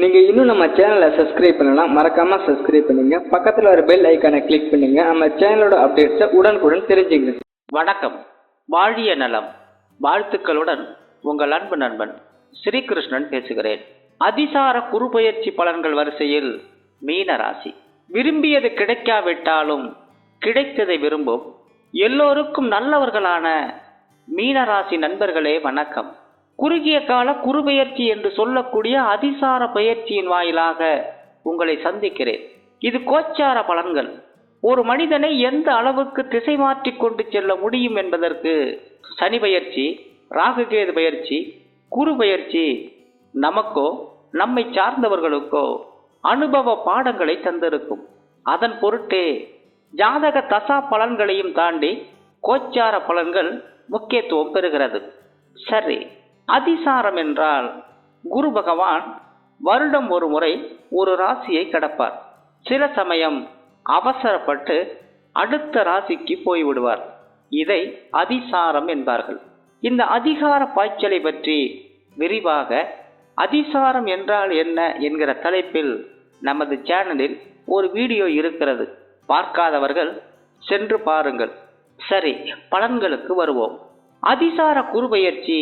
நீங்கள் இன்னும் நம்ம சேனலை சப்ஸ்கிரைப் பண்ணலாம் மறக்காம சப்ஸ்கிரைப் பண்ணுங்க. பக்கத்தில் வர பெல் ஐக்கானை கிளிக் பண்ணுங்க. நம்ம சேனலோட அப்டேட்ஸை உடனுக்குடன் தெரிஞ்சுங்க வணக்கம். வாழிய நலம். வாழ்த்துக்களுடன் உங்கள் அன்பு நண்பன் ஸ்ரீகிருஷ்ணன் பேசுகிறேன். அதிசார குறுபெயர்ச்சி பலன்கள் வரிசையில் மீன ராசி விரும்பியது கிடைக்காவிட்டாலும் கிடைத்ததை விரும்பும் எல்லோருக்கும் நல்லவர்களான மீனராசி நண்பர்களே வணக்கம். குறுகிய கால குறுபெயர்ச்சி என்று சொல்லக்கூடிய அதிசார பயிற்சியின் வாயிலாக உங்களை சந்திக்கிறேன். இது கோச்சார பலன்கள். ஒரு மனிதனை எந்த அளவுக்கு திசை மாற்றி கொண்டு செல்ல முடியும் என்பதற்கு சனி பயிற்சி ராகுகேது பயிற்சி குரு பயிற்சி நமக்கோ நம்மை சார்ந்தவர்களுக்கோ அனுபவ பாடங்களை தந்திருக்கும். அதன் பொருட்டே ஜாதக தசா பலன்களையும் தாண்டி கோச்சார பலன்கள் முக்கியத்துவம் பெறுகிறது. சரி அதிசாரம் என்றால் குரு பகவான் வருடம் ஒரு முறை ஒரு ராசியை கடப்பார். சில சமயம் அவசரப்பட்டு அடுத்த ராசிக்கு போய்விடுவார். இதை அதிசாரம் என்பார்கள். இந்த அதிகார பாய்ச்சலை பற்றி விரிவாக அதிசாரம் என்றால் என்ன என்கிற தலைப்பில் நமது சேனலில் ஒரு வீடியோ இருக்கிறது. பார்க்காதவர்கள் சென்று பாருங்கள். சரி பலன்களுக்கு வருவோம். அதிசார குருபெயர்ச்சி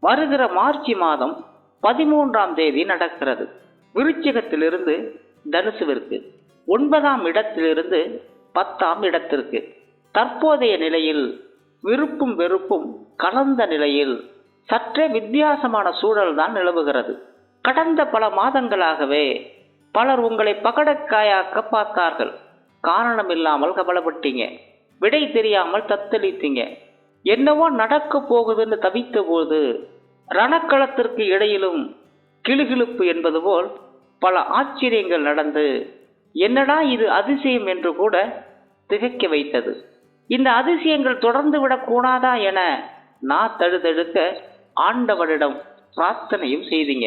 வருகிற மார்ச் மாதம் பதிமூன்றாம் தேதி நடக்கிறது. விருச்சிகத்திலிருந்து தனுசுவிற்கு ஒன்பதாம் இடத்திலிருந்து பத்தாம் இடத்திற்கு. தற்போதைய நிலையில் விருப்பும் வெறுப்பும் கலந்த நிலையில் சற்றே வித்தியாசமான சூழல்தான் நிலவுகிறது. கடந்த பல மாதங்களாகவே பலர் உங்களை பகடக்காயாக்க பார்த்தார்கள். காரணம் இல்லாமல் கவலைப்பட்டீங்க. விடை தெரியாமல் தத்தளித்தீங்க. என்னவோ நடக்க போகுதுன்னு தவித்த போது ரணக்களத்திற்கு இடையிலும் கிளுகிழுப்பு என்பது போல் பல ஆச்சரியங்கள் நடந்து என்னடா இது அதிசயம் என்று கூட திகைக்க வைத்தது. இந்த அதிசயங்கள் தொடர்ந்து விடக்கூடாதா என நான் தழுதழுக்க ஆண்டவனிடம் பிரார்த்தனையும் செய்தீங்க.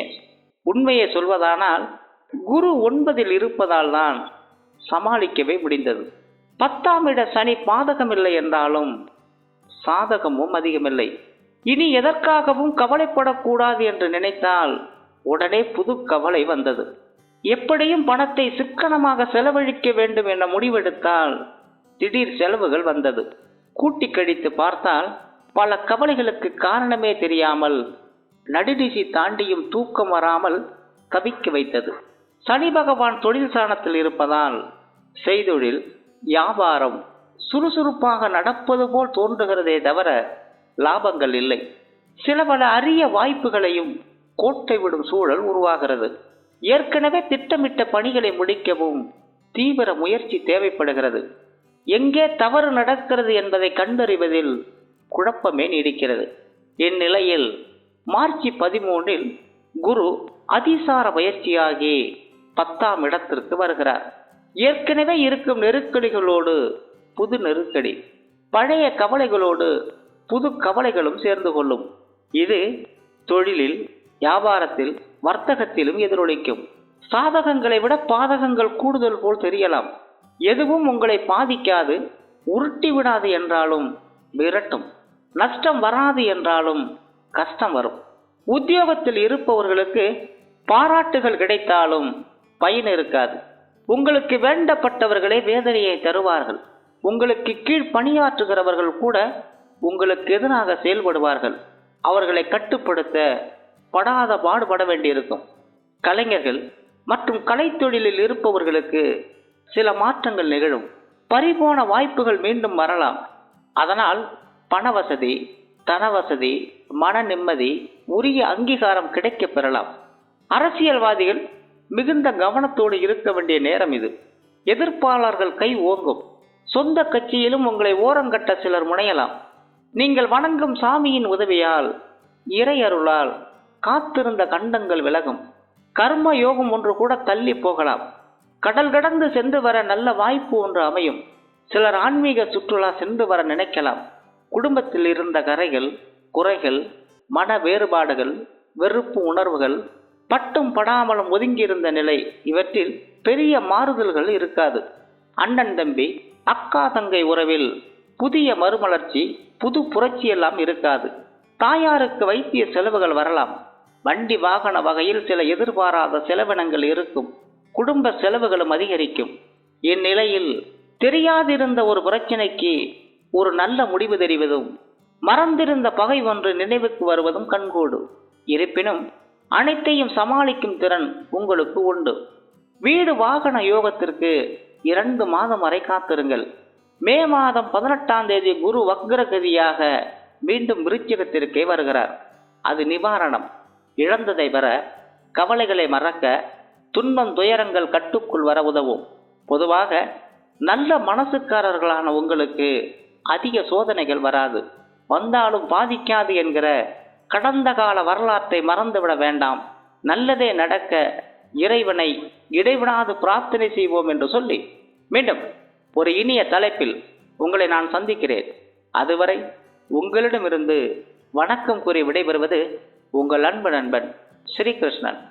உண்மையை சொல்வதானால் குரு ஒன்பதில் இருப்பதால் தான் சமாளிக்கவே முடிந்தது. பத்தாம் இட சனி பாதகமில்லை என்றாலும் சாதகமும் அதிகமில்லை. இனி எதற்காகவும் கவலைப்படக்கூடாது என்று நினைத்தால் உடனே புது கவலை வந்தது. எப்படியும் பணத்தை சிக்கனமாக செலவழிக்க வேண்டும் என முடிவெடுத்தால் திடீர் செலவுகள் வந்தது. கூட்டி கழித்து பார்த்தால் பல கவலைகளுக்கு காரணமே தெரியாமல் நடுநிசி தாண்டியும் தூக்கம் வராமல் தவிக்க வைத்தது. சனி பகவான் தொழில் சாணத்தில் இருப்பதால் செய்தொழில் வியாபாரம் சுறுசுறுப்பாக நடப்பது போல் தோன்றுகிறதே தவிர லாபங்கள் இல்லை. சில பல அரிய வாய்ப்புகளையும் கோட்டை விடும் சூழல் உருவாகிறது. ஏற்கனவே திட்டமிட்ட பணிகளை முடிக்கவும் தீவிர முயற்சி தேவைப்படுகிறது. எங்கே தவறு நடக்கிறது என்பதை கண்டறிவதில் குழப்பமே நீடிக்கிறது. இந்நிலையில் மார்ச் பதிமூன்றில் குரு அதிசார பயிற்சியாகி பத்தாம் இடத்திற்கு வருகிறார். ஏற்கனவே இருக்கும் நெருக்கடிகளோடு புது நெருக்கடி. பழைய கவலைகளோடு புது கவலைகளும் சேர்ந்து கொள்ளும். இது தொழிலில் வியாபாரத்தில் வர்த்தகத்திலும் எதிரொலிக்கும். சாதகங்களை விட பாதகங்கள் கூடுதல் போல் தெரியலாம். எதுவும் உங்களை பாதிக்காது உருட்டி விடாது என்றாலும் விரட்டும். நஷ்டம் வராது என்றாலும் கஷ்டம் வரும். உத்தியோகத்தில் இருப்பவர்களுக்கு பாராட்டுகள் கிடைத்தாலும் பயன் இருக்காது. உங்களுக்கு வேண்டப்பட்டவர்களே வேதனையை தருவார்கள். உங்களுக்கு கீழ் பணியாற்றுகிறவர்கள் கூட உங்களுக்கு எதிராக செயல்படுவார்கள். அவர்களை கட்டுப்படுத்த படாத பாடுபட வேண்டியிருக்கும். கலைஞர்கள் மற்றும் கலைத்தொழிலில் இருப்பவர்களுக்கு சில மாற்றங்கள் நிகழும். பறிபோன வாய்ப்புகள் மீண்டும் வரலாம். அதனால் பண வசதி மன நிம்மதி உரிய அங்கீகாரம் கிடைக்கப் பெறலாம். அரசியல்வாதிகள் மிகுந்த கவனத்தோடு இருக்க வேண்டிய நேரம் இது. எதிர்ப்பாளர்கள் கை ஓங்கும். சொந்த கட்சியிலும் உங்களை ஓரங்கட்ட சிலர் முனையலாம். நீங்கள் வணங்கும் சாமியின் உதவியால் இறையருளால் காத்திருந்த கண்டங்கள் விலகும். கர்ம யோகம் ஒன்று கூட தள்ளி போகலாம். கடல் கடந்து சென்று வர நல்ல வாய்ப்பு ஒன்று அமையும். சிலர் ஆன்மீக சுற்றுலா சென்று வர நினைக்கலாம். குடும்பத்தில் இருந்த கரைகள் குறைகள் மன வேறுபாடுகள் வெறுப்பு உணர்வுகள் பட்டும் படாமலும் ஒதுங்கியிருந்த நிலை இவற்றில் பெரிய மாறுதல்கள் இருக்காது. அண்ணன் தம்பி அக்கா தங்கை உறவில் புதிய மறுமலர்ச்சி புது புரட்சி எல்லாம் இருக்காது. தாயாருக்கு வைத்திய செலவுகள் வரலாம். வண்டி வாகன வகையில் சில எதிர்பாராத செலவினங்கள் இருக்கும். குடும்ப செலவுகளும் அதிகரிக்கும். இந்நிலையில் தெரியாதிருந்த ஒரு பிரச்சனைக்கு ஒரு நல்ல முடிவு தெரிவதும் மறந்திருந்த பகை ஒன்று நினைவுக்கு வருவதும் கண்கூடு. இருப்பினும் அனைத்தையும் சமாளிக்கும் திறன் உங்களுக்கு உண்டு. வீடு வாகன யோகத்திற்கு இரண்டு மாதம் வரை காத்திருங்கள். மே மாதம் பதினெட்டாம் தேதி குரு வக்ரகதியாக மீண்டும் விருச்சிகத்திற்கே வருகிறார். அது நிவாரணம். இழந்ததை வர கவலைகளை மறக்க துன்பம் துயரங்கள் கட்டுக்குள் வர உதவும். பொதுவாக நல்ல மனசுக்காரர்களான உங்களுக்கு அதிக சோதனைகள் வராது. வந்தாலும் பாதிக்காது என்கிற கடந்த கால வரலாற்றை மறந்துவிட வேண்டாம். நல்லதே நடக்க இறைவனை இடைவிடாது பிரார்த்தனை செய்வோம் என்று சொல்லி மீண்டும் ஒரு இனிய தலைப்பில் உங்களை நான் சந்திக்கிறேன். அதுவரை உங்களிடமிருந்து வணக்கம் கூறி விடைபெறுவது உங்கள் அன்பு நண்பன் ஸ்ரீகிருஷ்ணன்.